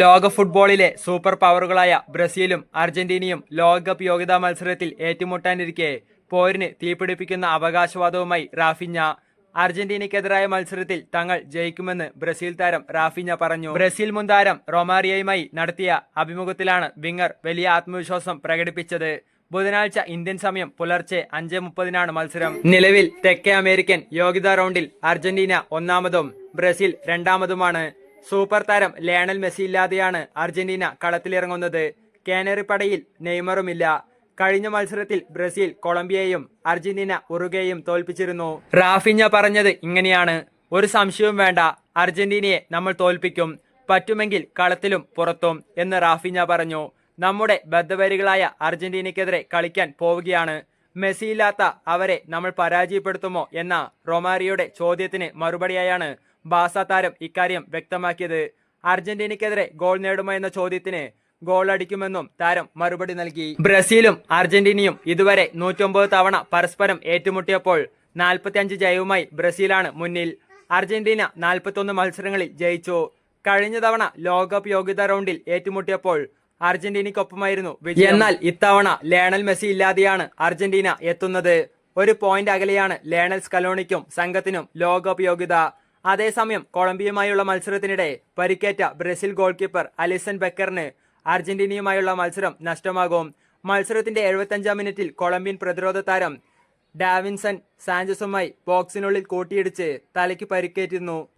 ലോക ഫുട്ബോളിലെ സൂപ്പർ പവറുകളായ ബ്രസീലും അർജന്റീനയും ലോകകപ്പ് യോഗ്യതാ മത്സരത്തിൽ ഏറ്റുമുട്ടാനിരിക്കെ. പോരിന് തീപിടിപ്പിക്കുന്ന അവകാശവാദവുമായി റാഫിഞ്ഞ. അർജന്റീനയ്ക്കെതിരായ മത്സരത്തിൽ തങ്ങൾ ജയിക്കുമെന്ന് ബ്രസീൽ താരം റാഫിഞ്ഞ പറഞ്ഞു. ബ്രസീൽ മുൻ താരം റൊമാരിയയുമായി നടത്തിയ അഭിമുഖത്തിലാണ് വിങ്ങർ വലിയ ആത്മവിശ്വാസം പ്രകടിപ്പിച്ചത്. ബുധനാഴ്ച ഇന്ത്യൻ സമയം പുലർച്ചെ അഞ്ച് മുപ്പതിനാണ് മത്സരം. നിലവിൽ തെക്കേ അമേരിക്കൻ യോഗ്യതാ റൗണ്ടിൽ അർജന്റീന ഒന്നാമതും ബ്രസീൽ രണ്ടാമതുമാണ്. സൂപ്പർ താരം ലയണൽ മെസ്സി ഇല്ലാതെയാണ് അർജന്റീന കളത്തിലിറങ്ങുന്നത്. കാനറിപ്പടയിൽ നെയ്മറുമില്ല. കഴിഞ്ഞ മത്സരത്തിൽ ബ്രസീൽ കൊളംബിയയും അർജന്റീന ഉറുഗേയും തോൽപ്പിച്ചിരുന്നു. റാഫിഞ്ഞ പറഞ്ഞത് ഇങ്ങനെയാണ്. ഒരു സംശയവും വേണ്ട. അർജന്റീനയെ നമ്മൾ തോൽപ്പിക്കും. പറ്റുമെങ്കിൽ കളത്തിലും പുറത്തും എന്ന് റാഫിഞ്ഞ പറഞ്ഞു. നമ്മുടെ ബദ്ധവരികളായ അർജന്റീനയ്ക്കെതിരെ കളിക്കാൻ പോവുകയാണ്. മെസ്സിയില്ലാത്ത അവരെ നമ്മൾ പരാജയപ്പെടുത്തുമോ എന്ന റൊമാരിയുടെ ചോദ്യത്തിന് മറുപടിയായാണ് ബാസ താരം ഇക്കാര്യം വ്യക്തമാക്കിയത്. അർജന്റീനയ്ക്കെതിരെ ഗോൾ നേടുമോ എന്ന ചോദ്യത്തിന് ഗോൾ അടിക്കുമെന്നും താരം മറുപടി നൽകി. ബ്രസീലും അർജന്റീനയും ഇതുവരെ നൂറ്റൊമ്പത് തവണ പരസ്പരം ഏറ്റുമുട്ടിയപ്പോൾ നാൽപ്പത്തിയഞ്ച് ജയവുമായി ബ്രസീലാണ് മുന്നിൽ. അർജന്റീന നാൽപ്പത്തൊന്ന് മത്സരങ്ങളിൽ ജയിച്ചു. കഴിഞ്ഞ തവണ ലോകകപ്പ് യോഗ്യതാ റൗണ്ടിൽ ഏറ്റുമുട്ടിയപ്പോൾ അർജന്റീനയ്ക്കൊപ്പമായിരുന്നു വിജയം. എന്നാൽ ഇത്തവണ ലേണൽ മെസ്സി ഇല്ലാതെയാണ് അർജന്റീന എത്തുന്നത്. ഒരു പോയിന്റ് അകലെയാണ് ലേണൽ സ്കലോണിക്കും സംഘത്തിനും ലോകകപ്പ് യോഗ്യത. അതേസമയം കൊളംബിയയുമായുള്ള മത്സരത്തിനിടെ പരിക്കേറ്റ ബ്രസീൽ ഗോൾ കീപ്പർ അലിസൺ ബെക്കറിന് അർജന്റീനയുമായുള്ള മത്സരം നഷ്ടമാകും. മത്സരത്തിന്റെ എഴുപത്തഞ്ചാം മിനിറ്റിൽ കൊളംബിയൻ പ്രതിരോധ താരം ഡാവിൻസൺ സാഞ്ചസുമായി ബോക്സിനുള്ളിൽ കൂട്ടിയിടിച്ച് തലയ്ക്ക് പരിക്കേറ്റിരുന്നു.